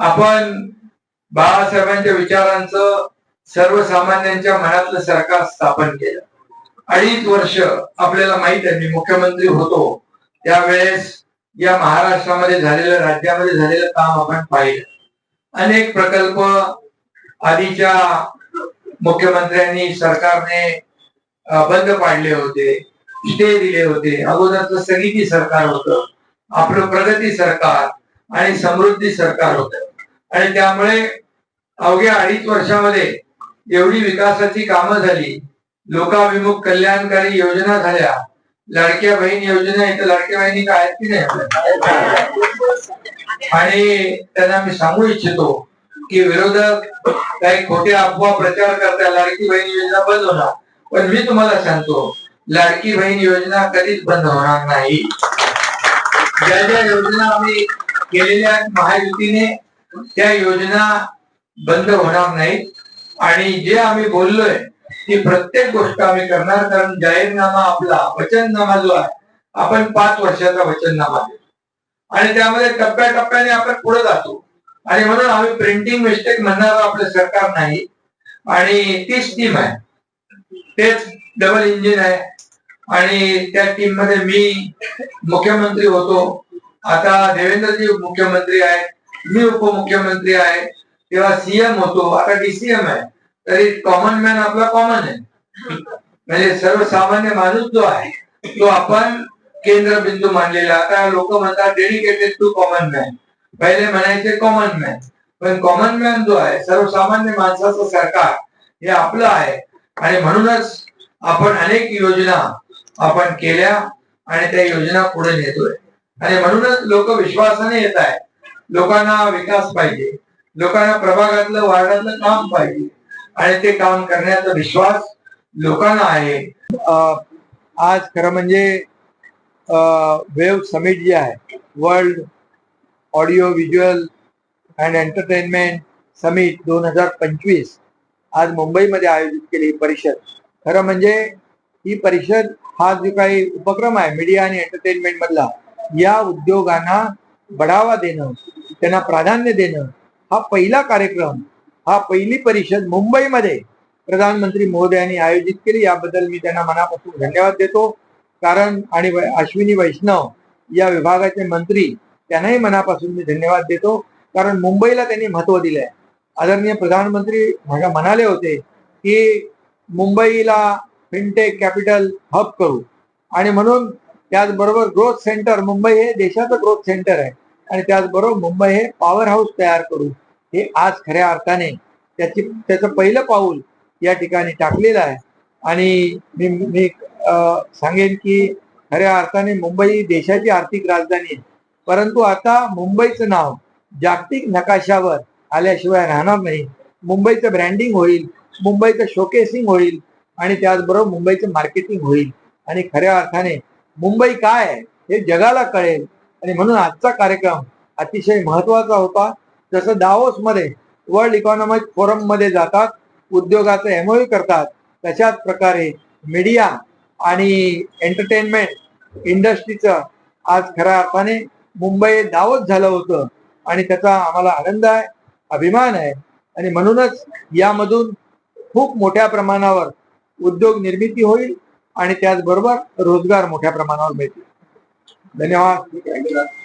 आपण बाळासाहेबांच्या विचारांचं सर्वसामान्यांच्या मनातलं सरकार स्थापन केलं. अडीच वर्ष आपल्याला माहीत आहे मी मुख्यमंत्री होतो. त्यावेळेस या महाराष्ट्रामध्ये झालेलं राज्यामध्ये झालेलं काम आपण पाहिलं. अनेक प्रकल्प आधीच्या मुख्यमंत्र्यांनी सरकारने बंद पाडले होते स्टे दिले होते. अगोदरचं स्थगिती सरकार होतं आपलं प्रगती सरकार आणि समृद्धी सरकार होतं. आणि त्यामुळे अवघ्या अडीच वर्षामध्ये एवढी विकासाची कामं झाली. लोकाभिमुख कल्याणकारी योजना झाल्या. लाडक्या बहीण योजना इथं लाडक्या बहिणी काय की नाही? आणि त्यांना मी सांगू इच्छितो की विरोधक काही खोटे अफवा प्रचार करतात लाडकी बहीण योजना बंद होणार. पण मी तुम्हाला सांगतो लाडकी बहीण योजना कधीच बंद होणार नाही. ज्या ज्या योजना आम्ही केलेल्या महायुतीने त्या योजना बंद होणार नाहीत. आणि जे आम्ही बोललोय ती प्रत्येक गोष्ट आम्ही करणार कारण जाहीरनामा आपला वचननामा जो आहे आपण पाच वर्षाचा वचननामा देतो. आणि त्यामध्ये टप्प्याटप्प्याने आपण पुढे जातो. आणि म्हणून आम्ही प्रिंटिंग मिस्टेक म्हणणार आपलं सरकार नाही. आणि तीच टीम आहे. तेच डबल इंजिन आहे. आणि त्या टीममध्ये मी मुख्यमंत्री होतो. आता देवेंद्रजी मुख्यमंत्री आहेत. मी उपमुख्यमंत्री आहे तेव्हा सीएम होतो आता डीसीएम आहे. तरी कॉमन मॅन आपला कॉमन आहे. म्हणजे सर्वसामान्य माणूस जो आहे तो आपण केंद्रबिंदू मानलेला. आता लोक म्हणतात डेडिकेटेड टू कॉमन मॅन पहिले म्हणायचे कॉमन मॅन पण कॉमन मॅन जो आहे सर्वसामान्य माणसाचं सरकार हे आपलं आहे. आणि म्हणूनच आपण अनेक योजना आपण केल्या आणि त्या योजना पुढे नेतोय. आणि म्हणूनच लोक विश्वासाने येत आहेत. लोकांना विकास पाहिजे लोकांना प्रभागातलं वार्डातलं काम पाहिजे. आणि ते काम करण्याचा विश्वास लोकांना आहे. आज खरं म्हणजे वेव समिट जे आहे world audio visual and entertainment summit दोन हजार पंचवीस आज मुंबईमध्ये आयोजित केली ही परिषद. खरं म्हणजे ही परिषद हा जो काही उपक्रम आहे मीडिया आणि एंटरटेनमेंट मधला या उद्योगांना बढावा देणं त्यांना प्राधान्य देणं हा पहिला कार्यक्रम हा पहिली परिषद मुंबईमध्ये प्रधानमंत्री मोदयांनी आयोजित केली. याबद्दल मी त्यांना मनापासून धन्यवाद देतो. कारण आणि अश्विनी वैष्णव या विभागाचे मंत्री त्यांनाही मनापासून मी धन्यवाद देतो. कारण मुंबईला त्यांनी महत्त्व दिलंय. आदरणीय प्रधानमंत्री माझ्या म्हणाले होते की मुंबईला फिनटेक कॅपिटल हब करू. आणि म्हणून त्याचबरोबर ग्रोथ सेंटर मुंबई हे देशाचं ग्रोथ सेंटर आहे. आणि त्याचबरोबर मुंबई हे पॉवर हाऊस तयार करू हे आज खऱ्या अर्थाने त्याची त्याचं पहिलं पाऊल या ठिकाणी टाकलेलं आहे. आणि मी मी सांगेन की खऱ्या अर्थाने मुंबई देशाची आर्थिक राजधानी आहे. परंतु आता मुंबईचं नाव जागतिक नकाशावर आल्याशिवाय राहणार नाही. मुंबईचं ब्रँडिंग होईल मुंबईचं शोकेसिंग होईल आणि त्याचबरोबर मुंबईचं मार्केटिंग होईल. आणि खऱ्या अर्थाने मुंबई काय आहे हे जगाला कळेल. आणि म्हणून आजचा कार्यक्रम अतिशय महत्त्वाचा होता. जसं दावोसमध्ये वर्ल्ड इकॉनॉमिक फोरममध्ये जातात उद्योगाचं एमओयू करतात तशाच प्रकारे मीडिया आणि एंटरटेनमेंट इंडस्ट्रीचं आज खऱ्या अर्थाने मुंबई दावत झालं होतं. आणि त्याचा आम्हाला आनंद आहे अभिमान आहे. आणि म्हणूनच यामधून खूप मोठ्या प्रमाणावर उद्योग निर्मिती होईल आणि त्याचबरोबर रोजगार मोठ्या प्रमाणावर मिळतील. धन्यवाद